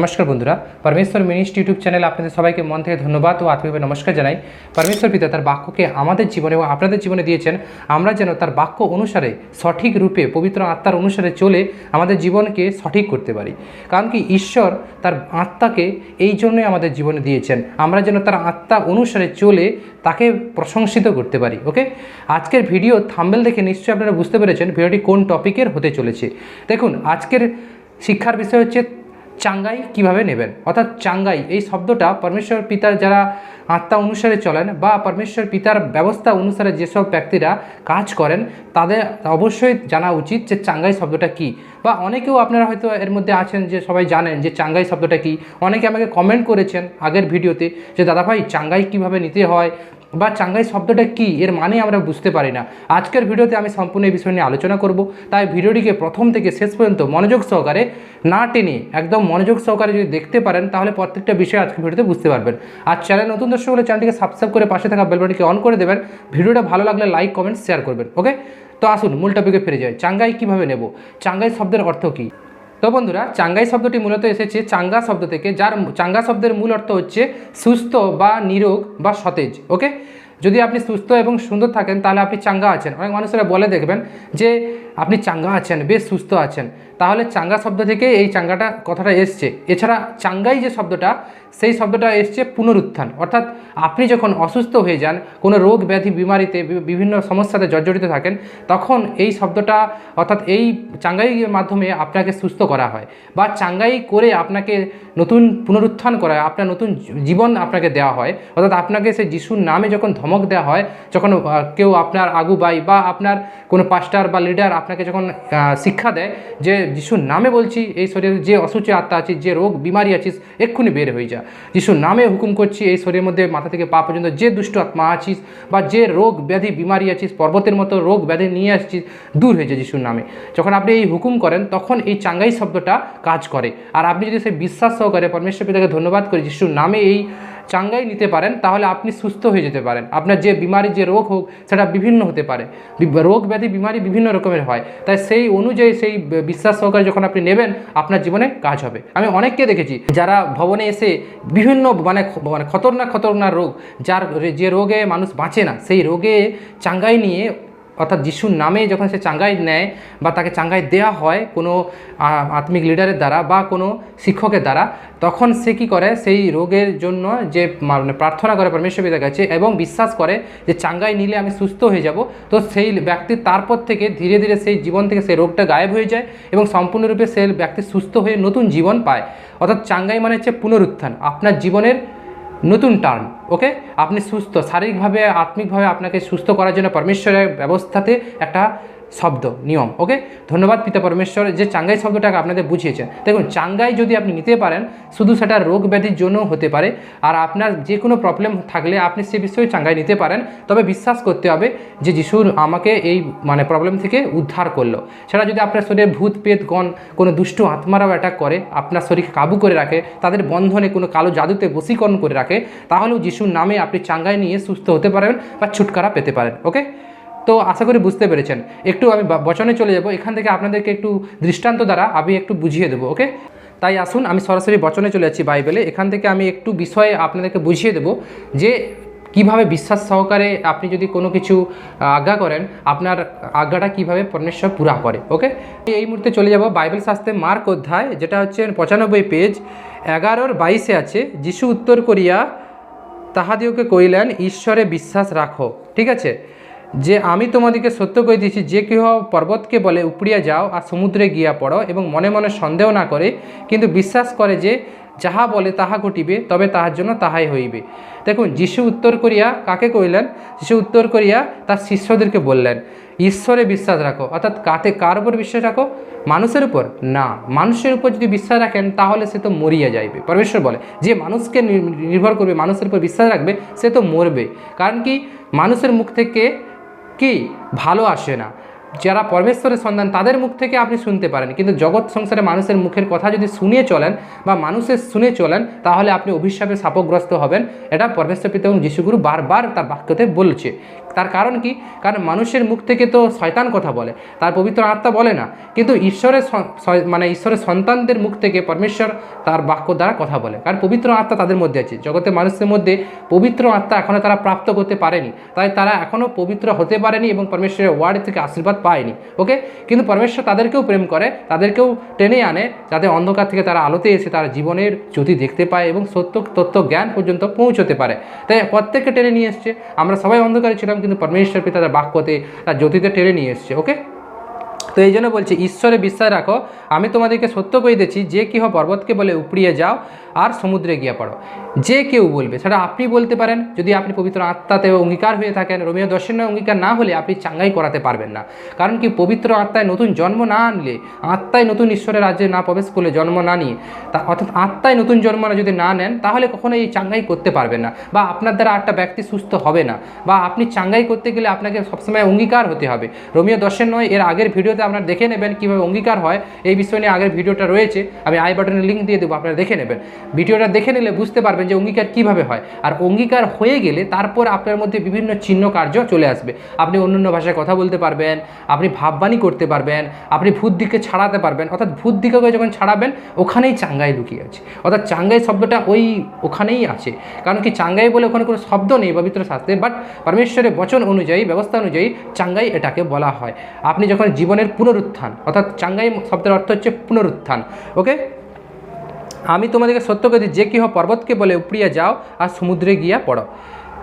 নমস্কার বন্ধুরা, পরমেশ্বর মিনিস্ট ইউটিউব চ্যানেল আপনাদের সবাইকে মন থেকে ধন্যবাদ ও আত্মীয় নমস্কার জানাই। পরমেশ্বর পিতা তার বাক্যকে আমাদের জীবনে এবং আপনাদের জীবনে দিয়েছেন। আমরা যেন তার বাক্য অনুসারে, সঠিক রূপে, পবিত্র আত্মার অনুসারে চলে আমাদের জীবনকে সঠিক করতে পারি। কারণ কি ঈশ্বর তার আত্মাকে এই জন্যই আমাদের জীবনে দিয়েছেন। আমরা যেন তার আত্মা অনুসারে চলে তাকে প্রশংসিত করতে পারি, ওকে? আজকের ভিডিও থাম্বেল দেখে নিশ্চয়ই আপনারা বুঝতে পেরেছেন ভিডিওটি কোন টপিকের হতে চলেছে। দেখুন, আজকের শিক্ষার বিষয় হচ্ছে চাঙ্গাই কীভাবে নেবেন? অর্থাৎ চাঙ্গাই, এই শব্দটা পরমেশ্বর পিতার যারা আত্মা অনুসারে চলেন বা পরমেশ্বর পিতার ব্যবস্থা অনুসারে যেসব ব্যক্তিরা কাজ করেন, তাদের অবশ্যই জানা উচিত যে চাঙ্গাই শব্দটা কি। বা অনেকেও আপনারা হয়তো এর মধ্যে আছেন যে সবাই জানেন যে চাঙ্গাই শব্দটা কি। অনেকে আমাকে কমেন্ট করেছেন আগের ভিডিওতে যে দাদাভাই চাঙ্গাই কীভাবে নিতে হয়? বা চাঙ্গাই শব্দটা কি? এর মানে আমরা বুঝতে পারি না। আজকের ভিডিওতে আমি সম্পূর্ণ এই বিষয় নিয়ে আলোচনা করব। তাই ভিডিওটিকে প্রথম থেকে শেষ পর্যন্ত মনোযোগ সহকারে না টেনে, একদম মনোযোগ সহকারে যদি দেখতে পারেন, তাহলে প্রত্যেকটা বিষয় আজকের ভিডিওতে বুঝতে পারবেন। আর চ্যানেল নতুন দর্শক হলে চ্যানেলটিকে সাবস্ক্রাইব করে পাশে থাকা বেলবাটিকে অন করে দেবেন। ভিডিওটা ভালো লাগলে লাইক কমেন্ট শেয়ার করবেন ওকে তো আসুন, মূল টপিকে ফিরে যাই। চাঙ্গাই কীভাবে নেব? চাঙ্গাই শব্দের অর্থ কী? তো বন্ধুরা, চাঙ্গাই শব্দটি মূলত এসেছে চাঙ্গা শব্দ থেকে, যার চাঙ্গা শব্দের মূল অর্থ হচ্ছে সুস্থ বা নিরোগ বা সতেজ, ওকে? যদি আপনি সুস্থ এবং সুন্দর থাকেন, তাহলে আপনি চাঙ্গা আছেন। অনেক মানুষেরা বলে দেখবেন যে আপনি চাঙ্গা আছেন, বেশ সুস্থ আছেন। তাহলে চাঙ্গা শব্দ থেকে এই চাঙ্গাটা কথাটা এসছে। এছাড়া চাঙ্গাই যে শব্দটা, সেই শব্দটা এসছে পুনরুত্থান। অর্থাৎ আপনি যখন অসুস্থ হয়ে যান, কোনো রোগ, ব্যাধি, বিমারিতে বিভিন্ন সমস্যাতে জর্জরিত থাকেন, তখন এই শব্দটা, অর্থাৎ এই চাঙ্গাইয়ের মাধ্যমে আপনাকে সুস্থ করা হয় বা চাঙ্গাই করে আপনাকে নতুন পুনরুত্থান করা হয় আপনার নতুন জীবন আপনাকে দেওয়া হয়। অর্থাৎ আপনাকে সেই যিশুর নামে যখন ধমক দেওয়া হয়, যখন কেউ আপনার আগুবাই বা আপনার কোনো পাস্টার বা লিডার আপনাকে যখন শিক্ষা দেয় যে যিশুর নামে বলছি, এই শরীরে, যে অসুচি আত্মা আছিস, যে রোগ, বিমারি আছিস, এক্ষুনি বের হয়ে যা। যিশুর নামে হুকুম করছি, এই শরীরের মধ্যে মাথা থেকে পা পর্যন্ত যে দুষ্ট আত্মা আছিস বা যে রোগ ব্যাধি, বিমারি আছিস, পর্বতের মতো রোগ ব্যাধি নিয়ে আসছিস, দূর হয়ে যায় যিশুর নামে। যখন আপনি এই হুকুম করেন, তখন এই চাঙ্গাই শব্দটা কাজ করে। আর আপনি যদি সেই বিশ্বাস সহকারে, পরমেশ্বর পিতাকে ধন্যবাদ করে, যিশুর নামে এই চাঙ্গাই নিতে পারেন, তাহলে আপনি সুস্থ হয়ে যেতে পারেন। আপনার যে বিমারি যে রোগ হোক, সেটা বিভিন্ন হতে পারে। রোগ ব্যাধি বিমারি বিভিন্ন রকমের হয়। তাই সেই অনুযায়ী, সেই বিশ্বাস সহকারে যখন আপনি নেবেন, আপনার জীবনে কাজ হবে। আমি অনেককে দেখেছি, যারা ভবনে এসে বিভিন্ন মানে মানে খতরনাক খতরনাক রোগ, যার যে রোগে মানুষ বাঁচে না, সেই রোগে চাঙ্গাই নিয়ে অর্থাৎ যিশুর নামে যখন সে চাঙ্গাই নেয় বা তাকে চাঙ্গাই দেওয়া হয় কোনো আত্মিক লিডারের দ্বারা বা কোনো শিক্ষকের দ্বারা, তখন সে কী করে? সেই রোগের জন্য যে মানে প্রার্থনা করে পরমেশ্বর পিতার কাছে এবং বিশ্বাস করে যে চাঙ্গাই নিলে আমি সুস্থ হয়ে যাব, তো সেই ব্যক্তি তারপর থেকে ধীরে ধীরে সেই জীবন থেকে সেই রোগটা গায়েব হয়ে যায় এবং সম্পূর্ণরূপে সেই ব্যক্তি সুস্থ হয়ে নতুন জীবন পায়। অর্থাৎ চাঙ্গাই মানে হচ্ছে পুনরুত্থান, আপনার জীবনের নতুন টার্ন। ওকে আপনি সুস্থ শারীরিকভাবে আত্মিকভাবে আপনাকে সুস্থ করার জন্য পরমেশ্বরের ব্যবস্থাতে একটা শব্দ, নিয়ম ওকে ধন্যবাদ পিতা পরমেশ্বর, যে চাঙ্গাই শব্দটাকে আপনাদের বুঝিয়েছেন। দেখুন, চাঙ্গাই যদি আপনি নিতে পারেন, শুধু সেটা রোগ ব্যাধির জন্য হতে পারে। আর আপনার যে কোনো প্রবলেম থাকলে আপনি সে বিষয়ে চাঙ্গাই নিতে পারেন। তবে বিশ্বাস করতে হবে যে যিশুর আমাকে এই মানে প্রবলেম থেকে উদ্ধার করল। সেটা যদি আপনার শরীরে ভূত পেত গণ, কোনো দুষ্ট আত্মারাও অ্যাটাক করে, আপনার শরীরকে কাবু করে রাখে, তাদের বন্ধনে কোনো কালো জাদুতে বশীকরণ করে রাখে, তাহলেও যিশুর নামে আপনি চাঙ্গাই নিয়ে সুস্থ হতে পারেন বা ছুটকারা পেতে পারেন ওকে তো আশা করি বুঝতে পেরেছেন। একটু আমি বচনে চলে যাব। এখান থেকে আপনাদেরকে একটু দৃষ্টান্ত দ্বারা আমি একটু বুঝিয়ে দেবো, ওকে? তাই আসুন, আমি সরাসরি বচনে চলে যাচ্ছি বাইবেলে। এখান থেকে আমি একটু বিষয়ে আপনাদেরকে বুঝিয়ে দেবো যে কীভাবে বিশ্বাস সহকারে আপনি যদি কোনো কিছু আজ্ঞা করেন, আপনার আজ্ঞাটা কীভাবে পরমেশ্বর পুরা করে, ওকে? এই মুহূর্তে চলে যাব বাইবেল শাস্ত্রে মার্ক অধ্যায়, যেটা হচ্ছে পঁচানব্বই পেজ, এগারোর বাইশে আছে, যিশু উত্তর করিয়া তাহাদিওকে কইলেন ঈশ্বরে বিশ্বাস রাখো। ঠিক আছে? যে আমি তোমাদেরকে সত্য কইতেছি যে কেহ পর্বতকে বলে উপড়িয়া যাও আর সমুদ্রে গিয়া পড়ো এবং মনে মনে সন্দেহ না করে, কিন্তু বিশ্বাস করে যে যাহা বলে তাহা ঘটিবে, তবে তাহার জন্য তাহাই হইবে। দেখুন, যিশু উত্তর করিয়া কাকে কইলেন? যিশু উত্তর করিয়া তার শিষ্যদেরকে বললেন, ঈশ্বরে বিশ্বাস রাখো, অর্থাৎ কাতে কার উপর বিশ্বাস রাখো? মানুষের উপর? না। মানুষের উপর যদি বিশ্বাস রাখেন, তাহলে সে তো মরিয়া যাইবে। পরমেশ্বর বলে, যে মানুষকে নির্ভর করবে, মানুষের উপর বিশ্বাস রাখবে, সে তো মরবে। কারণ কি? মানুষের মুখ থেকে কি? ভালো আসে না। যারা পরমেশ্বরের সন্ধান তাদের মুখ থেকে আপনি শুনতে পারেন। কিন্তু জগৎ সংসারে মানুষের মুখের কথা যদি শুনে চলেন বা মানুষের শুনে চলেন, তাহলে আপনি অভিশাপে সাপগ্রস্ত হবেন। এটা পরমেশ্বর পিতা এবং যিশুগুরু বারবার তার বাক্যতে বলছে। তার কারণ কি? কারণ মানুষের মুখ থেকে তো শয়তান কথা বলে। তার পবিত্র আত্মা বলে না। কিন্তু ঈশ্বরের মানে ঈশ্বরের সন্তানদের মুখ থেকে পরমেশ্বর তার বাক্য দ্বারা কথা বলে। কারণ পবিত্র আত্মা তাদের মধ্যে আছে। জগতে মানুষের মধ্যে পবিত্র আত্মা এখনও তারা প্রাপ্ত করতে পারেনি। তাই তারা এখনও পবিত্র হতে পারেনি এবং পরমেশ্বরের ওয়ার্ড থেকে আশীর্বাদ পায়নি। ওকে? কিন্তু পরমেশ্বর তাদেরকেও প্রেম করে, তাদেরকেও টেনে আনে, যাতে অন্ধকার থেকে তারা আলোতে এসে তারা জীবনের জ্যোতি দেখতে পায় এবং সত্য, তত্ত্ব জ্ঞান পর্যন্ত পৌঁছতে পারে। তাই প্রত্যেককে টেনে নিয়ে এসছে। আমরা সবাই অন্ধকারে ছিলাম কিন্তু পরমেশ্বর পিতা তার বাক্যতে তার জ্যোতিতে টেনে নিয়ে এসছে ওকে তো এই জন্য বলছি, ঈশ্বরে বিশ্বাস রাখো, আমি তোমাদেরকে সত্য কই দিচ্ছি যে হ পর্বতকে বলে উপড়িয়ে যাও আর সমুদ্রে গিয়ে পড়ো। যে কেউ বলবে, সেটা আপনি বলতে পারেন, যদি আপনি পবিত্র আত্মাতে অঙ্গীকার হয়ে থাকেন, রোমিও দর্শন অঙ্গীকার না হলে আপনি চাঙ্গাই করাতে পারবেন না। কারণ কি, পবিত্র আত্মায় নতুন জন্ম না আনলে, আত্মায় নতুন ঈশ্বরের রাজ্যে না প্রবেশ করলে জন্ম না নিয়ে, তা অর্থাৎ আত্মায় নতুন জন্ম না যদি না নেন, তাহলে কখনো এই চাঙ্গাই করতে পারবেন না। বা আপনার দ্বারা একটা ব্যক্তি সুস্থ হবে না। বা আপনি চাঙ্গাই করতে গেলে আপনাকে সবসময় অঙ্গীকার হতে হবে। রোমিও দর্শন নয় এর আগের ভিডিওতে আপনারা দেখে নেবেন কীভাবে অঙ্গীকার হয়। এই বিষয় নিয়ে আগের ভিডিওটা রয়েছে। আমি আই বাটনের লিঙ্ক দিয়ে দেবো, আপনারা দেখে নেবেন। ভিডিওটা দেখে নিলে বুঝতে পারবেন যে অঙ্গীকার কীভাবে হয়। আর অঙ্গীকার হয়ে গেলে তারপর আপনার মধ্যে বিভিন্ন চিহ্ন কার্য চলে আসবে। আপনি অন্য অন্য ভাষায় কথা বলতে পারবেন, আপনি ভাববাণী করতে পারবেন, আপনি ভূত দিকে ছাড়াতে পারবেন। অর্থাৎ ভূত দিকে যখন ছাড়াবেন, ওখানেই চাঙ্গাই লুকিয়ে আছে। অর্থাৎ চাঙ্গাই শব্দটা ওই ওখানেই আছে। কারণ কি চাঙ্গাই বলে ওখানে কোনো শব্দ নেই পবিত্র শাস্ত্রে বাট পরমেশ্বরের বচন অনুযায়ী, ব্যবস্থা অনুযায়ী চাঙ্গাই এটাকে বলা হয়। আপনি যখন জীবনের পুনরুত্থান, অর্থাৎ চাঙ্গাই শব্দের অর্থ হচ্ছে পুনরুত্থান ওকে আমি তোমাদেরকে সত্য করে যে কেহ পর্বতকে বলে উপড়িয়া যাও আর সমুদ্রে গিয়া পড়ো।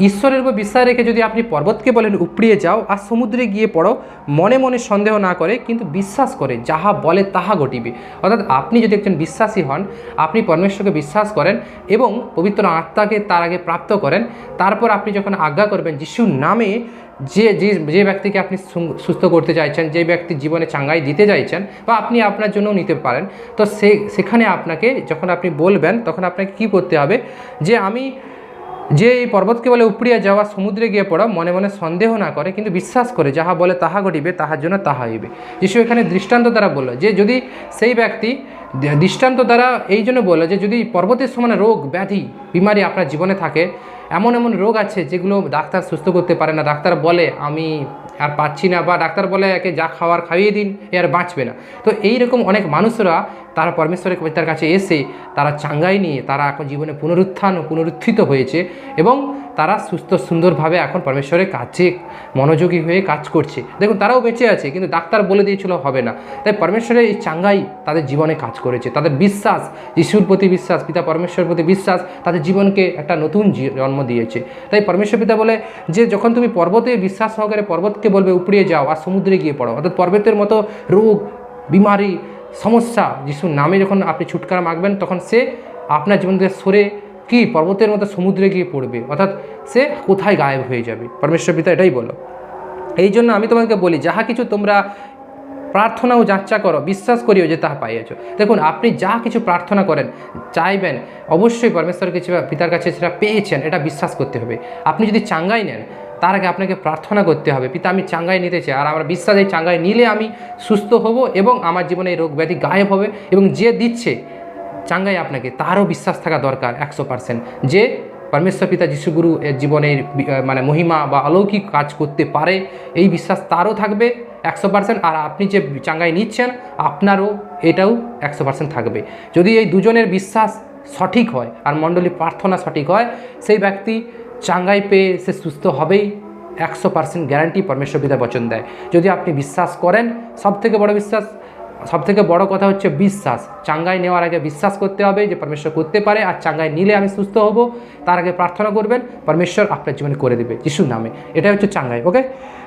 ঈশ্বরের উপর বিশ্বাস রেখে যদি আপনি পর্বতকে বলেন, উপড়িয়ে যাও আর সমুদ্রে গিয়ে পড়ো, মনে মনে সন্দেহ না করে, কিন্তু বিশ্বাস করে, যাহা বলে তাহা ঘটিবে। অর্থাৎ আপনি যদি একজন বিশ্বাসী হন, আপনি পরমেশ্বরকে বিশ্বাস করেন এবং পবিত্র আত্মাকে তার আগে প্রাপ্ত করেন, তারপর আপনি যখন আজ্ঞা করবেন যিশুর নামে যে যে যে ব্যক্তিকে আপনি সুস্থ করতে চাইছেন, যে ব্যক্তি জীবনে চাঙ্গাই দিতে চাইছেন বা আপনি আপনার জন্য নিতে পারেন, তো সে, সেখানে আপনাকে যখন আপনি বলবেন, তখন আপনাকে কি করতে হবে? যে, আমি যে এই পর্বতকে বলে উপড়িয়া যাওয়া, সমুদ্রে গিয়ে পড়া, মনে মনে সন্দেহ না করে, কিন্তু বিশ্বাস করে, যাহা বলে তাহা ঘটিবে, তাহার জন্য তাহা হইবে। যিশু এখানে দৃষ্টান্ত দ্বারা বলল যে, যদি সেই ব্যক্তি দৃষ্টান্ত দ্বারা এই জন্য বলল যে, যদি পর্বতের সমান রোগ, ব্যাধি, বিমারি আপনার জীবনে থাকে, এমন এমন রোগ আছে যেগুলো ডাক্তার সুস্থ করতে পারে না। ডাক্তার বলে, আমি আর পাচ্ছি না বা ডাক্তার বলে একে যা খাওয়ার খাইয়ে দিন, এ আর বাঁচবে না। তো এই রকম অনেক মানুষরা তারা পরমেশ্বরের তার কাছে এসে তারা চাঙ্গাই নিয়ে তারা এখন জীবনে পুনরুত্থান ও পুনরুত্থিত হয়েছে এবং তারা সুস্থ, সুন্দরভাবে এখন পরমেশ্বরের কাছে মনোযোগী হয়ে কাজ করছে। দেখুন, তারাও বেঁচে আছে, কিন্তু ডাক্তার বলে দিয়েছিল হবে না। তাই পরমেশ্বরের এই চাঙ্গাই তাদের জীবনে কাজ করেছে। তাদের বিশ্বাস, যিশুর প্রতি বিশ্বাস, পিতা পরমেশ্বরের প্রতি বিশ্বাস, তাদের জীবনকে একটা নতুন জন্ম দিয়েছে। তাই পরমেশ্বর পিতা বলে যে, যখন তুমি পর্বতে বিশ্বাস সহকারে পর্বতকে বলবে, উপড়িয়ে যাও আর সমুদ্রে গিয়ে পড়ো। অর্থাৎ পর্বতের মতো রোগ, বিমারি, সমস্যা, যিশুর নামে যখন আপনি ছুটকারা মাগবেন, তখন সে আপনার জীবন থেকে সরে কি পর্বতের মতো সমুদ্রে গিয়ে পড়বে? অর্থাৎ সে কোথায় গায়েব হয়ে যাবে? পরমেশ্বর পিতা এটাই বলো এই জন্য আমি তোমাদেরকে বলি, যাহা কিছু তোমরা প্রার্থনা ও যাচ্চা করো, বিশ্বাস করিও যে তাহা পাইয়াছ। দেখুন, আপনি যা কিছু প্রার্থনা করেন, চাইবেন, অবশ্যই পরমেশ্বর কিছু পিতার কাছে সেটা পেয়েছেন, এটা বিশ্বাস করতে হবে। আপনি যদি চাঙ্গাই নেন, তার আগে আপনাকে প্রার্থনা করতে হবে, পিতা, আমি চাঙ্গাই নিতে চাই, আর আমার বিশ্বাস এই চাঙ্গাই নিলে আমি সুস্থ হব এবং আমার জীবনে এই রোগ ব্যাধি গায়েব হবে এবং যে দিচ্ছে চাঙ্গাই আপনাকে, তারও বিশ্বাস থাকা দরকার একশো পার্সেন্ট যে পরমেশ্বর পিতা যিশুগুরু এর জীবনের মানে মহিমা বা অলৌকিক কাজ করতে পারে, এই বিশ্বাস তারও থাকবে একশো পার্সেন্ট আর আপনি যে চাঙ্গাই নিচ্ছেন, আপনারও এটাও একশো পার্সেন্ট থাকবে। যদি এই দুজনের বিশ্বাস সঠিক হয় আর মণ্ডলী প্রার্থনা সঠিক হয়, সেই ব্যক্তি চাঙ্গাই পেয়ে সে সুস্থ হবেই, একশো পার্সেন্ট গ্যারান্টি পরমেশ্বর পিতা বচন দেয়। যদি আপনি বিশ্বাস করেন সব থেকে বড় বিশ্বাস সব থেকে বড় কথা হচ্ছে বিশ্বাস। চাঙ্গাই নেওয়ার আগে বিশ্বাস করতে হবে যে পরমেশ্বর করতে পারে আর চাঙ্গাই নিলে আমি সুস্থ হব, তার আগে প্রার্থনা করবেন, পরমেশ্বর আপনার জীবনে করে দেবে যিশুর নামে। এটাই হচ্ছে চাঙ্গাই ওকে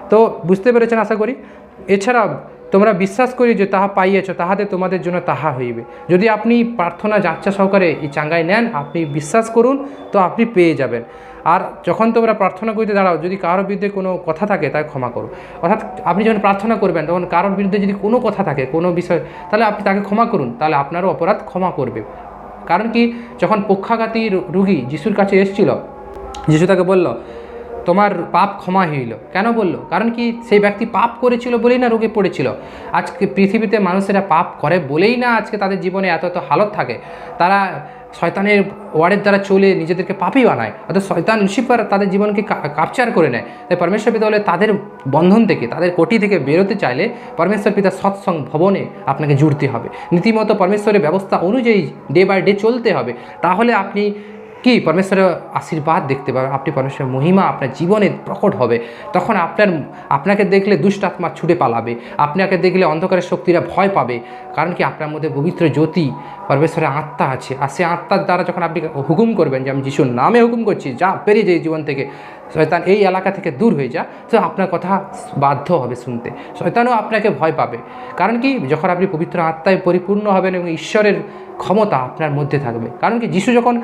তো বুঝতে পেরেছেন আশা করি? এছাড়া তোমরা বিশ্বাস করি যে তাহা পাইয়েছ, তাহাতে তোমাদের জন্য তাহা হইবে। যদি আপনি প্রার্থনা যাচ্ছা সহকারে এই চাঙ্গাই নেন, আপনি বিশ্বাস করুন, তো আপনি পেয়ে যাবেন। আর যখন তোমরা প্রার্থনা করতে দাঁড়াও, যদি কারোর বিরুদ্ধে কোনো কথা থাকে, তাকে ক্ষমা করো। অর্থাৎ আপনি যখন প্রার্থনা করবেন, তখন কারোর বিরুদ্ধে যদি কোনো কথা থাকে, কোনো বিষয়, তাহলে আপনি তাকে ক্ষমা করুন, তাহলে আপনারও অপরাধ ক্ষমা করবে। কারণ কি, যখন পক্ষাঘাতী রুগী যিশুর কাছে এসেছিল, যিশু তাকে বলল, তোমার পাপ ক্ষমা হইল। কেন বলল? কারণ কি, সেই ব্যক্তি পাপ করেছিল বলেই না রোগে পড়েছিল। আজকে পৃথিবীতে মানুষেরা পাপ করে বলেই না আজকে তাদের জীবনে এত এত হালত থাকে। তারা শয়তানের ওয়ার্ডের দ্বারা চলে নিজেদেরকে পাপি বানায়। অর্থাৎ শয়তান লুসিফার তাদের জীবনকে কাপচার করে নেয়। তাই পরমেশ্বর পিতা হলে তাদের বন্ধন থেকে, তাদের কোটি থেকে বেরোতে চাইলে পরমেশ্বর পিতা সৎসং ভবনে আপনাকে জুড়তে হবে। নীতিমতো পরমেশ্বরের ব্যবস্থা অনুযায়ী ডে বাই ডে চলতে হবে। তাহলে আপনি কি? পরমেশ্বরের আশীর্বাদ দেখতে পাবেন আপনি পরমেশ্বরের মহিমা আপনার জীবনে প্রকট হবে। তখন আপনার, আপনাকে দেখলে দুষ্টাত্মা ছুটে পালাবে। আপনাকে দেখলে অন্ধকারের শক্তিরা ভয় পাবে। কারণ কি? আপনার মধ্যে পবিত্র জ্যোতি, পরমেশ্বরের আত্মা আছে। আর সে আত্মার দ্বারা যখন আপনি হুকুম করবেন যে আমি যিশুর নামে হুকুম করছি, যা বেরিয়ে যাই জীবন থেকে শয়তান এই এলাকা থেকে দূর হয়ে যা, তো আপনার কথা বাধ্য হবে শুনতে। শয়তানও আপনাকে ভয় পাবে। কারণ কি? যখন আপনি পবিত্র আত্মায় পরিপূর্ণ হবেন এবং ঈশ্বরের ক্ষমতা আপনার মধ্যে থাকবে। কারণ কি? যিশু যখন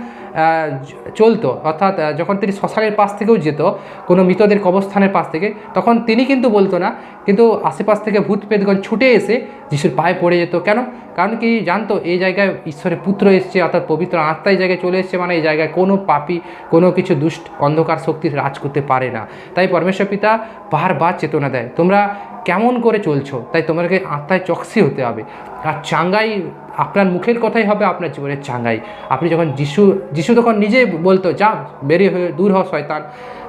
চলতো, অর্থাৎ যখন তিনি শ্মশানের পাশ থেকেও যেত, কোনো মৃতদের কবরস্থানের পাশ থেকে, তখন তিনি কিন্তু বলতো না, কিন্তু আশেপাশ থেকে ভূত পেতগণ ছুটে এসে যিশুর পায়ে পড়ে যেত। কেন? কারণ কি? জানতো, এই জায়গায় ঈশ্বরের পুত্র এসছে, অর্থাৎ পবিত্র আত্মা এই জায়গায় চলে এসছে মানে এই জায়গায় কোনো পাপি, কোনো কিছু দুষ্ট, অন্ধকার শক্তি রাজ করতে পারে না। তাই পরমেশ্বর পিতা বারবার চেতনা দেয়, তোমরা কেমন করে চলছো? তাই তোমাকে আত্মায় চকসি হতে হবে। আর চাঙ্গাই আপনার মুখের কথাই হবে, আপনার জীবনের চাঙ্গাই। আপনি যখন যিশু যিশু তখন নিজে বলতো, যা, বেরিয়ে হয়ে, দূর হও শয়তান।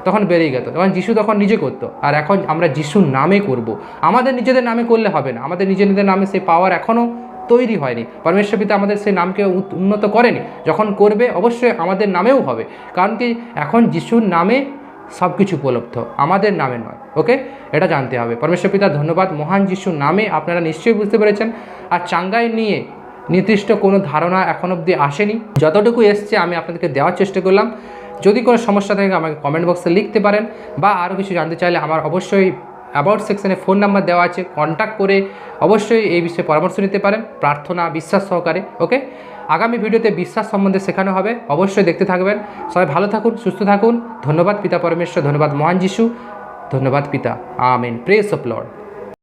তখন বেরিয়ে গেত। তখন যিশু তখন নিজে করতো, আর এখন আমরা যিশুর নামে করব। আমাদের নিজেদের নামে করলে হবে না। আমাদের নিজেদের নামে সেই পাওয়ার এখনও তৈরি হয়নি। পরমেশ্বর পিতা আমাদের সেই নামকে উন্নত করেনি। যখন করবে, অবশ্যই আমাদের নামেও হবে। কারণ কি, এখন যিশুর নামে সব কিছু উপলব্ধ। আমাদের নামে নয়, ওকে? এটা জানতে হবে। পরমেশ্বর পিতা ধন্যবাদ। মহান যিশুর নামে আপনারা নিশ্চয়ই বুঝতে পেরেছেন। আর চাঙ্গাই নিয়ে নির্দিষ্ট কোনো ধারণা এখন অবধি আসেনি। যতটুকু এসছে আমি আপনাদেরকে দেওয়ার চেষ্টা করলাম। যদি কোনো সমস্যা থাকে আমাকে কমেন্ট বক্সে লিখতে পারেন। বা আরও কিছু জানতে চাইলে আমার অবশ্যই অ্যাবাউট সেকশনে ফোন নাম্বার দেওয়া আছে কন্ট্যাক্ট করে অবশ্যই এই বিষয়ে পরামর্শ নিতে পারেন, প্রার্থনা, বিশ্বাস সহকারে ওকে আগামী ভিডিওতে বিশ্বাস সম্বন্ধে শেখানো হবে, অবশ্যই দেখতে থাকবেন। সবাই ভালো থাকুন, সুস্থ থাকুন। ধন্যবাদ, পিতা পরমেশ্বর, ধন্যবাদ মহান যিশু, ধন্যবাদ, পিতা। আমেন। Press of Lord